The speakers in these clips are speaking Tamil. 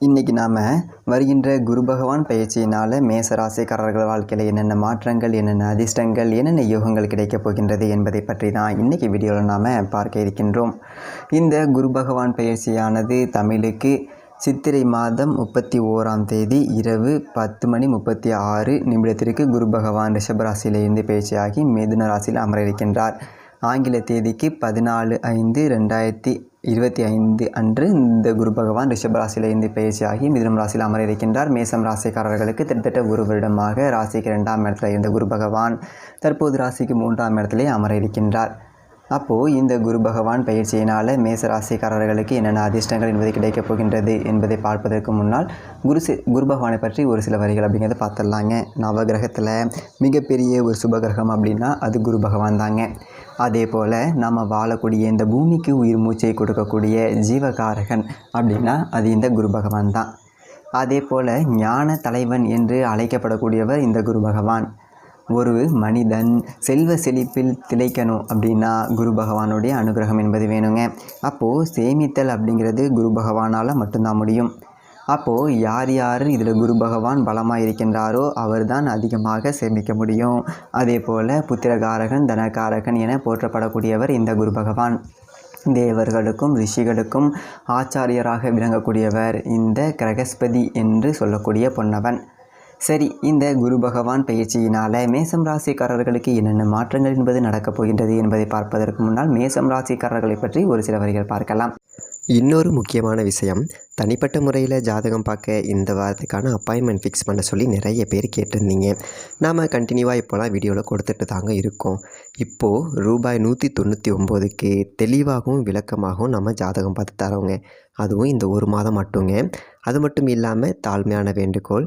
இன்றைக்கி நாம் வருகின்ற குரு பகவான் பயிற்சியினால் மேச ராசிக்காரர்கள் வாழ்க்கையில் என்னென்ன மாற்றங்கள் என்னென்ன அதிர்ஷ்டங்கள் என்னென்ன யோகங்கள் கிடைக்கப் போகின்றது என்பதை பற்றி தான் இன்றைக்கி வீடியோவில் நாம் பார்க்க இருக்கின்றோம். இந்த குரு பகவான் பயிற்சியானது தமிழுக்கு சித்திரை மாதம் முப்பத்தி ஓராம் தேதி இரவு பத்து மணி முப்பத்தி ஆறு நிமிடத்திற்கு குரு பகவான் ரிஷபராசியிலிருந்து பயிற்சியாகி மிதுன ராசியில் அமர இருக்கின்றார். ஆங்கில தேதிக்கு பதினாலு ஐந்து ரெண்டாயிரத்தி இருபத்தி ஐந்து அன்று இந்த குரு பகவான் ரிஷபராசியிலிருந்து பயிற்சியாகி மிதுனம் ராசியில் அமர இருக்கின்றார் மேசம் ராசிக்காரர்களுக்கு கிட்டத்தட்ட ஒரு வருடமாக ராசிக்கு ரெண்டாம் இடத்துல இருந்த குரு பகவான் தற்போது ராசிக்கு மூன்றாம் இடத்திலே அமர இருக்கின்றார் அப்போது இந்த குரு பகவான் பயிற்சியினால் மேச ராசிக்காரர்களுக்கு என்னென்ன அதிர்ஷ்டங்கள் என்பது கிடைக்கப் போகின்றது என்பதை பார்ப்பதற்கு முன்னால் குரு குரு பகவானை பற்றி ஒரு சில வரிகள் அப்படிங்கிறத பார்த்துடலாங்க. நவகிரகத்தில் மிகப்பெரிய ஒரு சுபகிரகம் அப்படின்னா அது குரு பகவான் தாங்க. அதே போல் நம்ம வாழக்கூடிய இந்த பூமிக்கு உயிர் மூச்சை கொடுக்கக்கூடிய ஜீவகாரகன் அப்படின்னா அது இந்த குரு பகவான் தான். அதே போல் ஞான தலைவன் என்று அழைக்கப்படக்கூடியவர் இந்த குரு பகவான். ஒரு மனிதன் செல்வ செழிப்பில் திளைக்கணும் அப்படின்னா குரு பகவானுடைய அனுகிரகம் என்பது வேணுங்க. அப்போது சேமித்தல் அப்படிங்கிறது குரு பகவானால் மட்டும்தான் முடியும். அப்போது யார் யார் இதில் குரு பகவான் பலமாக இருக்கின்றாரோ அவர்தான் அதிகமாக சேமிக்க முடியும். அதே போல் புத்திரகாரகன் தனகாரகன் என போற்றப்படக்கூடியவர் இந்த குரு பகவான். தேவர்களுக்கும் ரிஷிகளுக்கும் ஆச்சாரியராக விளங்கக்கூடியவர் இந்த கிரகஸ்பதி என்று சொல்லக்கூடிய பொன்னவன். சரி இந்த குரு பகவான் பயிற்சியினால் மேசம் ராசிக்காரர்களுக்கு என்னென்ன மாற்றங்கள் என்பது நடக்கப் போகின்றது என்பதை பார்ப்பதற்கு முன்னால் மேசம் ராசிக்காரர்களை பற்றி ஒரு சில வரிகள் பார்க்கலாம். இன்னொரு முக்கியமான விஷயம் தனிப்பட்ட முறையில் ஜாதகம் பார்க்க இந்த வாரத்துக்கான அப்பாயின்மெண்ட் ஃபிக்ஸ் பண்ண சொல்லி நிறைய பேர் கேட்டிருந்தீங்க. நாம் கண்டினியூவாக இப்போலாம் வீடியோவில் கொடுத்துட்டு தாங்க இருக்கோம். இப்போது ரூபாய் நூற்றி தொண்ணூற்றி ஒம்போதுக்கு தெளிவாகவும் விளக்கமாகவும் நம்ம ஜாதகம் பார்த்து தரோங்க. அதுவும் இந்த ஒரு மாதம் மட்டுங்க. அது மட்டும் இல்லாமல் தாழ்மையான வேண்டுகோள்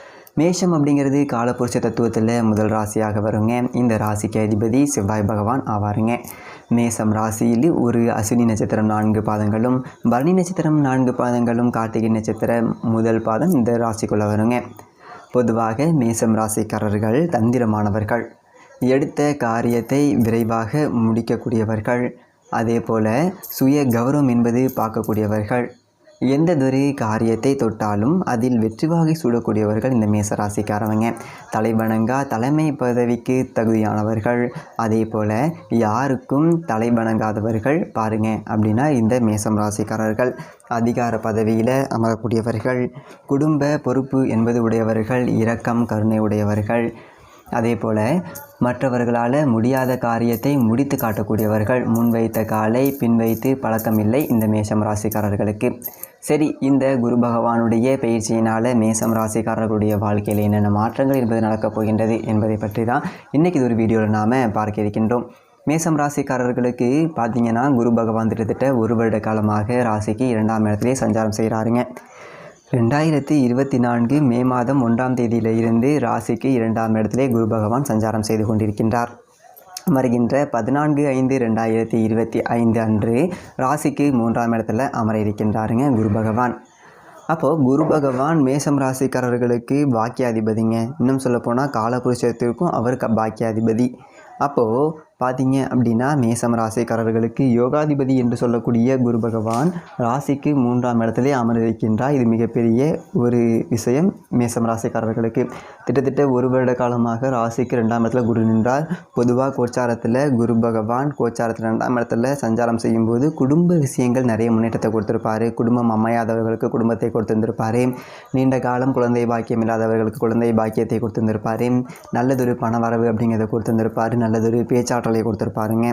மேஷம் அப்படிங்கிறது காலபுருஷ தத்துவத்தில் முதல் ராசியாக வருங்க. இந்த ராசிக்கு அதிபதி செவ்வாய் பகவான் ஆவாருங்க. மேசம் ராசியில் ஒரு அஸ்வினி நட்சத்திரம் நான்கு பாதங்களும் பரணி நட்சத்திரம் நான்கு பாதங்களும் கார்த்திகை நட்சத்திரம் முதல் பாதம் இந்த ராசிக்குள்ளே வருங்க. பொதுவாக மேசம் ராசிக்காரர்கள் தந்திரமானவர்கள். எடுத்த காரியத்தை விரைவாக முடிக்கக்கூடியவர்கள். அதே போல் சுய கௌரவம் என்பது பார்க்கக்கூடியவர்கள். எந்ததொரு காரியத்தை தொட்டாலும் அதில் வெற்றிவாகி சூடக்கூடியவர்கள் இந்த மேசராசிக்காரவங்க. தலைவணங்கா தலைமை பதவிக்கு தகுதியானவர்கள். அதே போல் யாருக்கும் தலைவணங்காதவர்கள் பாருங்க அப்படின்னா இந்த மேசம் ராசிக்காரர்கள். அதிகார பதவியில் அமரக்கூடியவர்கள். குடும்ப பொறுப்பு என்பது உடையவர்கள் இரக்கம் கருணை உடையவர்கள். அதே போல் மற்றவர்களால் முடியாத காரியத்தை முடித்து காட்டக்கூடியவர்கள். முன்வைத்த காலை பின் வைத்து பழக்கமில்லை இந்த மேஷம் ராசிக்காரர்களுக்கு. சரி இந்த குரு பகவானுடைய பயிற்சியினால் மேசம் ராசிக்காரர்களுடைய வாழ்க்கையில் என்னென்ன மாற்றங்கள் என்பது நடக்கப் போகின்றது என்பதை பற்றி தான் இன்றைக்கி இது ஒரு வீடியோவில் நாம் பார்க்க இருக்கின்றோம். மேசம் ராசிக்காரர்களுக்கு பார்த்தீங்கன்னா குரு பகவான் கிட்டத்தட்ட ஒரு வருட காலமாக ராசிக்கு இரண்டாம் இடத்திலே சஞ்சாரம் செய்கிறாருங்க. ரெண்டாயிரத்தி இருபத்தி நான்கு மே மாதம் ஒன்றாம் தேதியிலிருந்து ராசிக்கு இரண்டாம் இடத்திலே குரு பகவான் சஞ்சாரம் செய்து கொண்டிருக்கின்றார். வருகின்ற பதினான்கு ஐந்து ரெண்டாயிரத்தி இருபத்தி ஐந்து அன்று ராசிக்கு மூன்றாம் இடத்துல அமர இருக்கின்றாருங்க குரு பகவான். அப்போது குரு பகவான் மேசம் ராசிக்காரர்களுக்கு பாக்கியாதிபதிங்க. இன்னும் சொல்லப்போனால் காலபுருஷத்திற்கும் அவர் க பாக்கியாதிபதி. அப்போது பார்த்தீங்க அப்படின்னா மேசம் ராசிக்காரர்களுக்கு யோகாதிபதி என்று சொல்லக்கூடிய குரு பகவான் ராசிக்கு மூன்றாம் இடத்திலே அமர்ந்திருக்கின்றார். இது மிகப்பெரிய ஒரு விஷயம் மேசம் ராசிக்காரர்களுக்கு. கிட்டத்தட்ட ஒரு வருட காலமாக ராசிக்கு ரெண்டாம் இடத்துல குரு நின்றார். பொதுவாக கோச்சாரத்தில் குரு பகவான் கோச்சாரத்தில் ரெண்டாம் இடத்துல சஞ்சாரம் செய்யும்போது குடும்ப விஷயங்கள் நிறைய முன்னேற்றத்தை கொடுத்துருப்பார். குடும்பம் அமையாதவர்களுக்கு குடும்பத்தை கொடுத்திருந்திருப்பார். நீண்ட காலம் குழந்தை பாக்கியம் இல்லாதவர்களுக்கு குழந்தை பாக்கியத்தை கொடுத்திருந்திருப்பார். நல்லதொரு பண வரவு அப்படிங்கிறத கொடுத்திருந்திருப்பார். நல்லதொரு பேச்சாற்றல் கொடுத்துருப்பாருங்க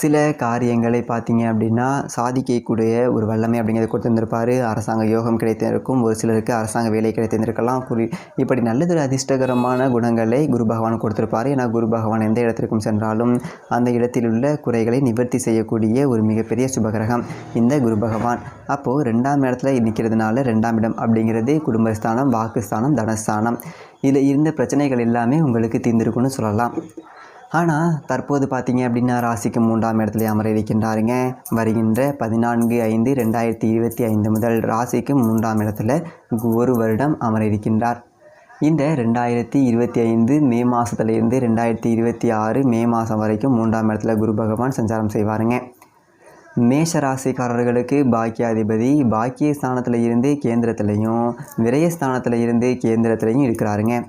சில காரியங்களை பார்த்தீங்க அப்படின்னா சாதிக்கக்கூடிய ஒரு வல்லமை அப்படிங்கிறத கொடுத்துருந்துருப்பாரு. அரசாங்க யோகம் கிடைத்திருக்கும். ஒரு சிலருக்கு அரசாங்க வேலை கிடைத்திருந்திருக்கலாம். குறி இப்படி நல்லது அதிர்ஷ்டகரமான குணங்களை குரு பகவான் கொடுத்துருப்பாரு. ஏன்னா குரு பகவான் எந்த இடத்திற்கும் சென்றாலும் அந்த இடத்தில் உள்ள குறைகளை நிவர்த்தி செய்யக்கூடிய ஒரு மிகப்பெரிய சுபகிரகம் இந்த குரு பகவான். அப்போது ரெண்டாம் இடத்துல நிற்கிறதுனால ரெண்டாம் இடம் அப்படிங்கிறது குடும்பஸ்தானம் வாக்குஸ்தானம் தனஸ்தானம். இதில் இருந்த பிரச்சனைகள் எல்லாமே உங்களுக்கு தீர்ந்திருக்குன்னு சொல்லலாம். ஆனால் தற்போது பார்த்தீங்க அப்படின்னா ராசிக்கு மூன்றாம் இடத்துல அமர இருக்கின்றாருங்க. வருகின்ற பதினான்கு ஐந்து ரெண்டாயிரத்தி இருபத்தி ஐந்து முதல் ராசிக்கு மூன்றாம் இடத்துல ஒரு வருடம் அமர இருக்கின்றார். இந்த ரெண்டாயிரத்தி இருபத்தி ஐந்து மே மாதத்துலேருந்து ரெண்டாயிரத்தி இருபத்தி ஆறு மே மாதம் வரைக்கும் மூன்றாம் இடத்துல குரு பகவான் சஞ்சாரம் செய்வாருங்க. மேஷ ராசிக்காரர்களுக்கு பாக்கியாதிபதி பாக்கிய ஸ்தானத்தில் இருந்து கேந்திரத்திலையும் விரயஸ்தானத்தில் இருந்து கேந்திரத்திலையும் இருக்கிறாருங்க.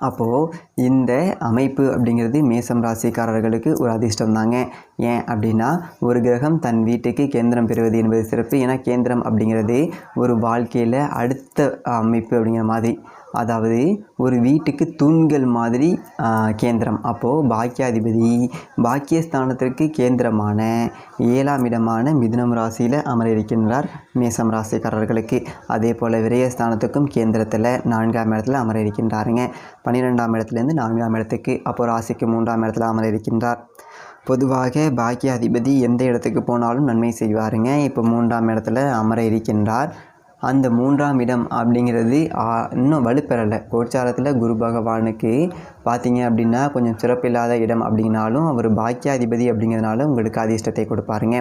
அப்போது இந்த அமைப்பு அப்படிங்கிறது மேசம் ராசிக்காரர்களுக்கு ஒரு அதிர்ஷ்டம் தாங்க. ஏன் அப்படின்னா ஒரு கிரகம் தன் வீட்டுக்கு கேந்திரம் பெறுவது என்பது சிறப்பு. ஏன்னா கேந்திரம் அப்படிங்கிறது ஒரு வாழ்க்கையில் அடுத்த அமைப்பு அப்படிங்கிற மாதிரி. அதாவது ஒரு வீட்டுக்கு தூண்கள் மாதிரி கேந்திரம். அப்போது பாக்கியாதிபதி பாக்கியஸ்தானத்திற்கு கேந்திரமான ஏழாம் இடமான மிதுனம் ராசியில் அமர இருக்கின்றார் மேசம் ராசிக்காரர்களுக்கு. அதே போல் விரயஸ்தானத்துக்கும் கேந்திரத்தில் நான்காம் இடத்துல அமர இருக்கின்றாருங்க பன்னிரெண்டாம் இடத்துலேருந்து நான்காம் இடத்துக்கு அப்போது ராசிக்கு மூன்றாம் இடத்துல அமர இருக்கின்றார் பொதுவாக பாக்கியாதிபதி எந்த இடத்துக்கு போனாலும் நன்மை செய்வாருங்க. இப்போ மூன்றாம் இடத்துல அமர இருக்கின்றார் அந்த மூன்றாம் இடம் அப்படிங்கிறது இன்னும் வலுப்பெறலை. கோச்சாரத்தில் குரு பகவானுக்கு பார்த்தீங்க அப்படின்னா கொஞ்சம் சிறப்பில்லாத இடம் அப்படின்னாலும் அவர் பாக்கியாதிபதி அப்படிங்கிறதுனால உங்களுக்கு அதிர்ஷ்டத்தை கொடுப்பாருங்க.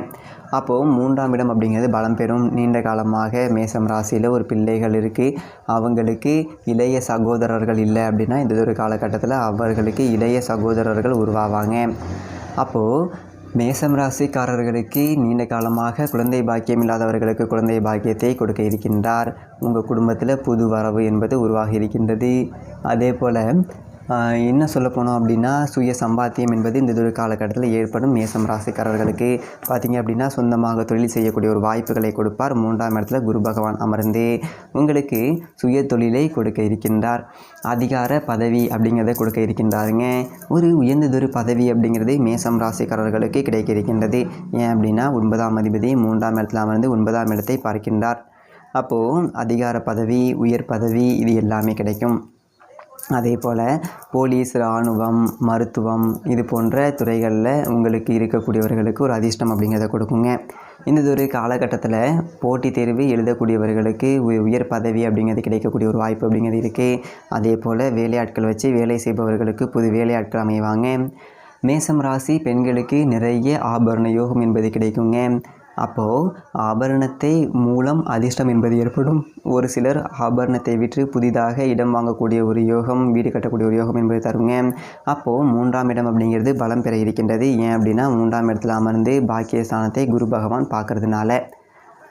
அப்போது மூன்றாம் இடம் அப்படிங்கிறது பலம் பெறும். நீண்ட காலமாக மேசம் ராசியில் ஒரு பிள்ளைகள் இருக்குது அவங்களுக்கு இளைய சகோதரர்கள் இல்லை அப்படின்னா இந்த ஒரு காலகட்டத்தில் அவர்களுக்கு இளைய சகோதரர்கள் உருவாவாங்க. அப்போது மேசம் ராசிக்காரர்களுக்கு நீண்ட காலமாக குழந்தை பாக்கியம் இல்லாதவர்களுக்கு குழந்தை பாக்கியத்தை கொடுக்க இருக்கின்றார். உங்கள் குடும்பத்தில் புது வரவு என்பது உருவாகி இருக்கின்றது. அதே போல் என்ன சொல்ல போனோம் அப்படின்னா சுய சம்பாத்தியம் என்பது இந்த ஒரு காலகட்டத்தில் ஏற்படும் மேசம் ராசிக்காரர்களுக்கு. பார்த்தீங்க அப்படின்னா சொந்தமாக தொழில் செய்யக்கூடிய ஒரு வாய்ப்புகளை கொடுப்பார். மூன்றாம் இடத்துல குரு பகவான் அமர்ந்து உங்களுக்கு சுய தொழிலை கொடுக்க இருக்கின்றார். அதிகார பதவி அப்படிங்கிறத கொடுக்க இருக்கின்றாருங்க. ஒரு உயர்ந்ததொரு பதவி அப்படிங்கிறது மேசம் ராசிக்காரர்களுக்கு கிடைக்க இருக்கின்றது. ஏன் அப்படின்னா ஒன்பதாம் அதிபதி மூன்றாம் இடத்துல அமர்ந்து ஒன்பதாம் இடத்தை பார்க்கின்றார். அப்போது அதிகார பதவி உயர் பதவி இது எல்லாமே கிடைக்கும். அதே போல் போலீஸ் இராணுவம் மருத்துவம் இது போன்ற துறைகளில் உங்களுக்கு இருக்கக்கூடியவர்களுக்கு ஒரு அதிர்ஷ்டம் அப்படிங்கிறத கொடுக்குங்க. இந்த ஒரு காலகட்டத்தில் போட்டித் தேர்வு எழுதக்கூடியவர்களுக்கு உய- உயர் பதவி அப்படிங்கிறது கிடைக்கக்கூடிய ஒரு வாய்ப்பு அப்படிங்கிறது இருக்குது அதே போல் வேலையாட்கள் வச்சு வேலை செய்பவர்களுக்கு புது வேலையாட்கள் அமைவாங்க. மேசம் ராசி பெண்களுக்கு நிறைய ஆபரண யோகம் என்பது கிடைக்குங்க. அப்போது ஆபரணத்தை மூலம் அதிர்ஷ்டம் என்பது ஏற்படும். ஒரு சிலர் ஆபரணத்தை விற்று புதிதாக இடம் வாங்கக்கூடிய ஒரு யோகம் வீடு கட்டக்கூடிய ஒரு யோகம் என்பது தருங்க. அப்போது மூன்றாம் இடம் அப்படிங்கிறது பலம் பெற இருக்கின்றது. ஏன் அப்படின்னா மூன்றாம் இடத்துல அமர்ந்து பாக்கியஸ்தானத்தை குரு பகவான் பார்க்கறதுனால.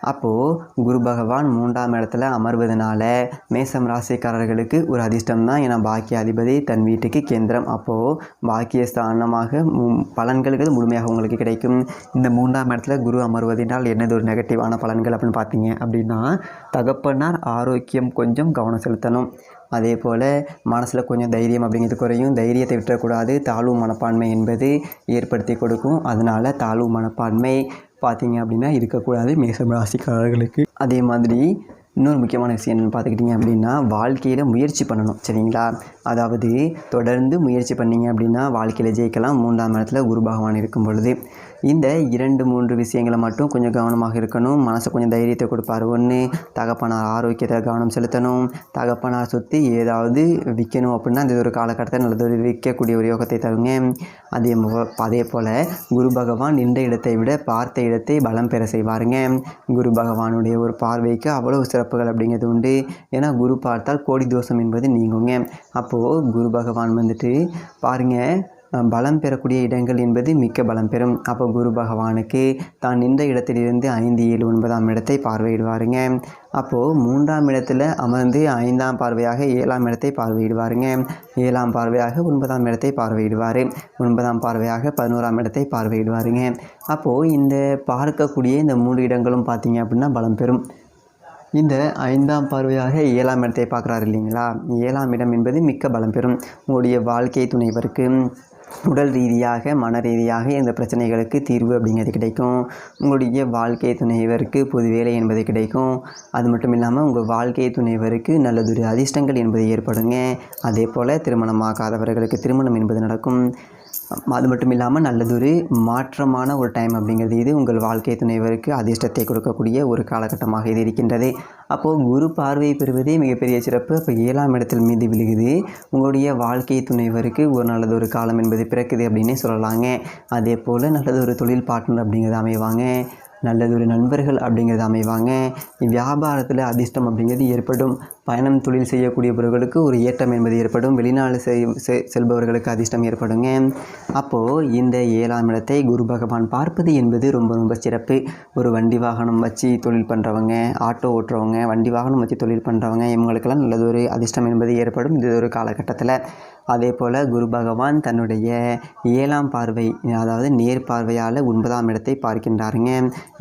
அப்போது குரு பகவான் மூன்றாம் இடத்துல அமர்வதனால மேசம் ராசிக்காரர்களுக்கு ஒரு அதிர்ஷ்டம் தான் ஏன்னா பாக்கியாதிபதி தன் வீட்டுக்கு கேந்திரம். அப்போது பாக்கியஸ்தானமாக மு- பலன்கள் முழுமையாக உங்களுக்கு கிடைக்கும். இந்த மூன்றாம் இடத்துல குரு அமர்வதனால் என்னது ஒரு நெகட்டிவான பலன்கள் அப்படின்னு பார்த்தீங்க அப்படின்னா தகப்பனார் ஆரோக்கியம் கொஞ்சம் கவனம் செலுத்தணும். அதே போல் மனசில் கொஞ்சம் தைரியம் அப்படிங்கிறது குறையும். தைரியத்தை விட்டுறக்கூடாது. தாழ்வு மனப்பான்மை என்பது ஏற்படுத்தி கொடுக்கும். அதனால் தாழ்வு மனப்பான்மை பார்த்தீங்க அப்படின்னா இருக்கக்கூடாது மேசம் ராசிக்காரர்களுக்கு. அதே மாதிரி இன்னொரு முக்கியமான விஷயம் என்னென்னு பார்த்துக்கிட்டிங்க அப்படின்னா வாழ்க்கையில் முயற்சி பண்ணணும் சரிங்களா? அதாவது தொடர்ந்து முயற்சி பண்ணீங்க அப்படின்னா வாழ்க்கையில் ஜெயிக்கலாம். மூன்றாம் இடத்துல குரு பகவான் இருக்கும் பொழுது இந்த இரண்டு மூன்று விஷயங்களை மட்டும் கொஞ்சம் கவனமாக இருக்கணும். மனசு கொஞ்சம் தைரியத்தை கொடுப்பார். ஒன்று தகப்பனார் ஆரோக்கியத்தை கவனம் செலுத்தணும். தகப்பனார் சுற்றி ஏதாவது விற்கணும் அப்படின்னா அந்த ஒரு காலக்கட்டத்தில் நல்லது. ஒரு விற்கக்கூடிய ஒரு யோகத்தை தருங்க. அதே அதே போல் குரு பகவான் நின்ற இடத்தை விட பார்த்த இடத்தை பலம் பெற செய்வாருங்க. குரு பகவானுடைய ஒரு பார்வைக்கு அவ்வளவு சிறப்புகள் அப்படிங்கிறது உண்டு. ஏன்னா குரு பார்த்தால் கோடி தோஷம் என்பது நீங்குங்க. அப்போது குரு பகவான் வந்துட்டு பாருங்கள் பலம் பெறக்கூடிய இடங்கள் என்பது மிக்க பலம் பெறும். அப்போ குரு பகவானுக்கு தான் நின்ற இடத்திலிருந்து ஐந்து ஏழு ஒன்பதாம் இடத்தை பார்வையிடுவாருங்க. அப்போது மூன்றாம் இடத்துல அமர்ந்து ஐந்தாம் பார்வையாக ஏழாம் இடத்தை பார்வையிடுவாருங்க. ஏழாம் பார்வையாக ஒன்பதாம் இடத்தை பார்வையிடுவார். ஒன்பதாம் பார்வையாக பதினோராம் இடத்தை பார்வையிடுவாருங்க. அப்போது இந்த பார்க்கக்கூடிய இந்த மூன்று இடங்களும் பார்த்தீங்க அப்படின்னா பலம் பெறும். இந்த ஐந்தாம் பார்வையாக ஏழாம் இடத்தை பார்க்குறாரு இல்லைங்களா? ஏழாம் இடம் என்பது மிக்க பலம் பெறும். உங்களுடைய வாழ்க்கை துணைவருக்கு உடல் ரீதியாக மன ரீதியாக இந்த பிரச்சனைகளுக்கு தீர்வு அப்படிங்கிறது கிடைக்கும். உங்களுடைய வாழ்க்கை துணைவருக்கு புது வேலை என்பது கிடைக்கும். அது மட்டும் இல்லாமல் உங்கள் வாழ்க்கை துணைவருக்கு நல்லதொரு அதிர்ஷ்டங்கள் என்பது ஏற்படுங்க. அதே போல் திருமணமாகாதவர்களுக்கு திருமணம் என்பது நடக்கும். அது மட்டும் இல்லாமல் நல்லதொரு மாற்றமான ஒரு டைம் அப்படிங்கிறது இது உங்கள் வாழ்க்கை துணைவருக்கு அதிர்ஷ்டத்தை கொடுக்கக்கூடிய ஒரு காலகட்டமாக இது இருக்கின்றது. அப்போது குரு பார்வையை பெறுவதே மிகப்பெரிய சிறப்பு. அப்போ ஏழாம் இடத்தில் மீது விழுகுது. உங்களுடைய வாழ்க்கை துணைவருக்கு ஒரு நல்லதொரு காலம் என்பது பிறக்குது அப்படின்னே சொல்லலாங்க. அதே போல் நல்லதொரு தொழில் பார்ட்னர் அப்படிங்கிறது அமைவாங்க. நல்லதொரு நண்பர்கள் அப்படிங்கிறது அமைவாங்க. வியாபாரத்தில் அதிர்ஷ்டம் அப்படிங்கிறது ஏற்படும். பயணம் தொழில் செய்யக்கூடியவர்களுக்கு ஒரு ஏற்றம் என்பது ஏற்படும். வெளிநாடு செய் செ- செல்பவர்களுக்கு அதிர்ஷ்டம் ஏற்படுங்க. அப்போது இந்த ஏழாம் இடத்தை குரு பகவான் பார்ப்பது என்பது ரொம்ப ரொம்ப சிறப்பு. ஒரு வண்டி வாகனம் வச்சு தொழில் பண்ணுறவங்க ஆட்டோ ஓட்டுறவங்க வண்டி வாகனம் வச்சு தொழில் பண்ணுறவங்க இவங்களுக்கெல்லாம் நல்லதொரு அதிர்ஷ்டம் என்பது ஏற்படும். இது ஒரு காலகட்டத்தில் அதே போல் குரு பகவான் தன்னுடைய ஏழாம் பார்வை அதாவது நேர் பார்வையால் ஒன்பதாம் இடத்தை பார்க்கின்றாருங்க.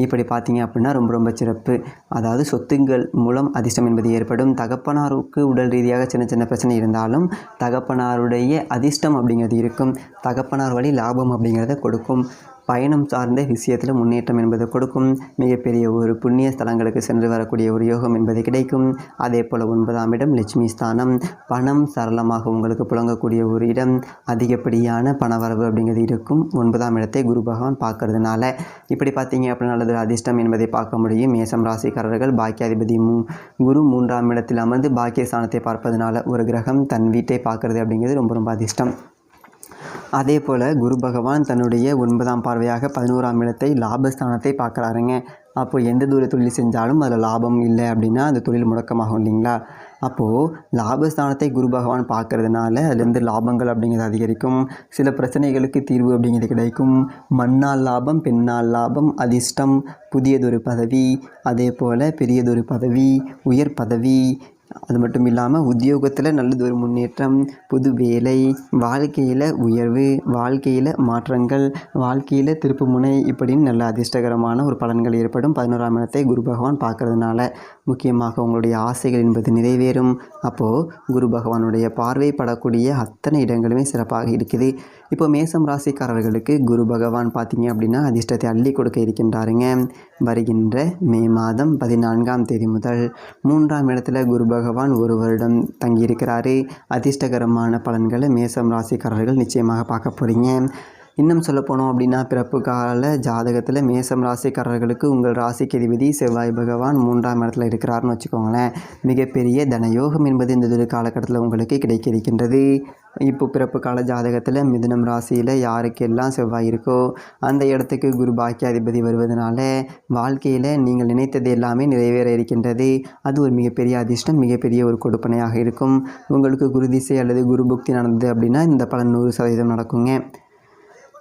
இப்படி பார்த்தீங்க அப்படின்னா ரொம்ப ரொம்ப சிறப்பு. அதாவது சொத்துங்கள் மூலம் அதிர்ஷ்டம் என்பது ஏற்படும். தகப்பனாருக்கு உடல் ரீதியாக சின்ன சின்ன பிரச்சனை இருந்தாலும் தகப்பனாருடைய அதிர்ஷ்டம் அப்படிங்கிறது இருக்கும். தகப்பனார் வழி லாபம் அப்படிங்கிறத கொடுக்கும். பயணம் சார்ந்த விஷயத்தில் முன்னேற்றம் என்பது கொடுக்கும். மிகப்பெரிய ஒரு புண்ணிய ஸ்தலங்களுக்கு சென்று வரக்கூடிய ஒரு யோகம் என்பது கிடைக்கும். அதே போல் ஒன்பதாம் இடம் லட்சுமி ஸ்தானம். பணம் சரளமாக உங்களுக்கு புழங்கக்கூடிய ஒரு இடம். அதிகப்படியான பணவரவு அப்படிங்கிறது இருக்கும். ஒன்பதாம் இடத்தை குரு பகவான் பார்க்கறதுனால. இப்படி பார்த்தீங்க அப்படின்னா அல்லது அதிர்ஷ்டம் என்பதை பார்க்க முடியும். மேசம் ராசிக்காரர்கள் பாக்கியாதிபதி மூ குரு மூன்றாம் இடத்தில் அமர்ந்து பாக்கிய ஸ்தானத்தை பார்ப்பதனால ஒரு கிரகம் தன் வீட்டை பார்க்கறது அப்படிங்கிறது ரொம்ப ரொம்ப அதிர்ஷ்டம். அதே போல் குரு பகவான் தன்னுடைய ஒன்பதாம் பார்வையாக பதினோராம் இடத்தை லாபஸ்தானத்தை பார்க்குறாருங்க. அப்போ எந்த தூர தொழில் செஞ்சாலும் அதில் லாபம் இல்லை அப்படின்னா அந்த தொழில் முடக்கமாகும் இல்லைங்களா? அப்போது லாபஸ்தானத்தை குரு பகவான் பார்க்கறதுனால அதுலேருந்து லாபங்கள் அப்படிங்கிறது அதிகரிக்கும். சில பிரச்சனைகளுக்கு தீர்வு அப்படிங்கிறது கிடைக்கும். மண்ணால் லாபம் பெண்ணால் லாபம் அதிர்ஷ்டம் புதியதொரு பதவி அதே போல் பெரியதொரு பதவி உயர் பதவி அது மட்டும் இல்லாமல் உத்தியோகத்தில் நல்லதொரு முன்னேற்றம் புது வேலை வாழ்க்கையில் உயர்வு வாழ்க்கையில் மாற்றங்கள் வாழ்க்கையில் திருப்புமுனை இப்படின்னு நல்ல அதிர்ஷ்டகரமான ஒரு பலன்கள் ஏற்படும். பதினோராம் இடத்தை குரு பகவான் பார்க்கறதுனால முக்கியமாக உங்களுடைய ஆசைகள் என்பது நிறைவேறும். அப்போது குரு பகவானுடைய பார்வை படக்கூடிய அத்தனை இடங்களுமே சிறப்பாக இருக்குது. இப்போ மேசம் ராசிக்காரர்களுக்கு குரு பகவான் பார்த்தீங்க அப்படின்னா அதிர்ஷ்டத்தை அள்ளி கொடுக்க இருக்கின்றாருங்க. வருகின்ற மே மாதம் பதினான்காம் தேதி முதல் மூன்றாம் இடத்துல குரு பகவான் ஒரு வருடம் தங்கியிருக்கிறாரு. அதிர்ஷ்டகரமான பலன்களை மேசம் ராசிக்காரர்கள் நிச்சயமாக பார்க்க போகிறீங்க இன்னும் சொல்ல போனோம் அப்படின்னா பிறப்பு கால ஜாதகத்தில் மேசம் ராசிக்காரர்களுக்கு உங்கள் ராசிக்கு அதிபதி செவ்வாய் பகவான் மூன்றாம் இடத்துல இருக்கிறாருன்னு வச்சுக்கோங்களேன். மிகப்பெரிய தனயோகம் என்பது இந்த ஒரு காலகட்டத்தில் உங்களுக்கு கிடைக்க இருக்கின்றது இப்போ பிறப்பு கால ஜாதகத்தில் மிதுனம் ராசியில் யாருக்கெல்லாம் செவ்வாய் இருக்கோ அந்த இடத்துக்கு குரு பாக்கியாதிபதி வருவதனால வாழ்க்கையில் நீங்கள் நினைத்தது எல்லாமே நிறைவேற இருக்கின்றது. அது ஒரு மிகப்பெரிய அதிர்ஷ்டம் மிகப்பெரிய ஒரு கொடுப்பனையாக இருக்கும். உங்களுக்கு குரு திசை அல்லது குரு புக்தி நடந்தது அப்படின்னா இந்த பலன் நூறு சதவீதம் நடக்குங்க.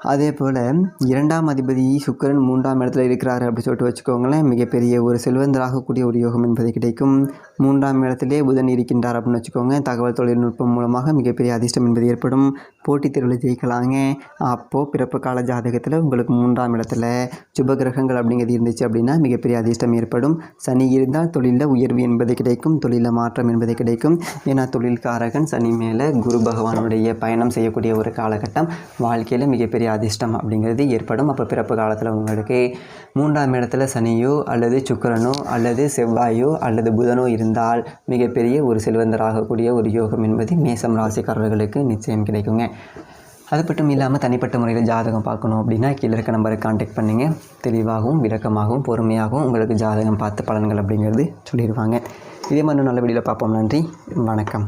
அதே போல் இரண்டாம் அதிபதி சுக்கிரன் மூன்றாம் இடத்துல இருக்கிறார் அப்படி சொல்லிட்டு வச்சுக்கோங்களேன். மிகப்பெரிய ஒரு செல்வந்தராகக்கூடிய ஒரு யோகம் என்பது கிடைக்கும். மூன்றாம் இடத்திலே புதன் இருக்கின்றார் அப்படின்னு வச்சுக்கோங்க. தகவல் தொழில்நுட்பம் மூலமாக மிகப்பெரிய அதிர்ஷ்டம் என்பது ஏற்படும். போட்டித் தேர்வில் ஜெயிக்கலாங்க. அப்போது பிறப்பு கால ஜாதகத்தில் உங்களுக்கு மூன்றாம் இடத்துல சுப கிரகங்கள் அப்படிங்கிறது இருந்துச்சு அப்படின்னா மிகப்பெரிய அதிர்ஷ்டம் ஏற்படும். சனி இருந்தால் தொழிலில் உயர்வு என்பது கிடைக்கும். தொழிலில் மாற்றம் என்பது கிடைக்கும். ஏன்னா தொழில்காரகன் சனி மேலே குரு பகவானுடைய பயணம் செய்யக்கூடிய ஒரு காலகட்டம். வாழ்க்கையில் மிகப்பெரிய அதிர்ஷ்டம் அப்படிங்கிறது ஏற்படும். அப்போ பிறப்பு காலத்தில் உங்களுக்கு மூன்றாம் இடத்துல சனியோ அல்லது சுக்கரனோ அல்லது செவ்வாயோ அல்லது புதனோ இருந்தால் மிகப்பெரிய ஒரு செல்வந்தராகக்கூடிய ஒரு யோகம் என்பது மேசம் ராசிக்காரர்களுக்கு நிச்சயம் கிடைக்குங்க. அது மட்டும் இல்லாமல் தனிப்பட்ட முறையில் ஜாதகம் பார்க்கணும் அப்படின்னா கீழே இருக்க நம்பரை காண்டாக்ட் பண்ணுங்கள் தெளிவாகவும் விளக்கமாகவும் பொறுமையாகவும் உங்களுக்கு ஜாதகம் பார்த்து பலன்கள் அப்படிங்கிறது சொல்லிடுவாங்க. இதே மாதிரி நல்ல வீடியோவில் பார்ப்போம். நன்றி. வணக்கம்.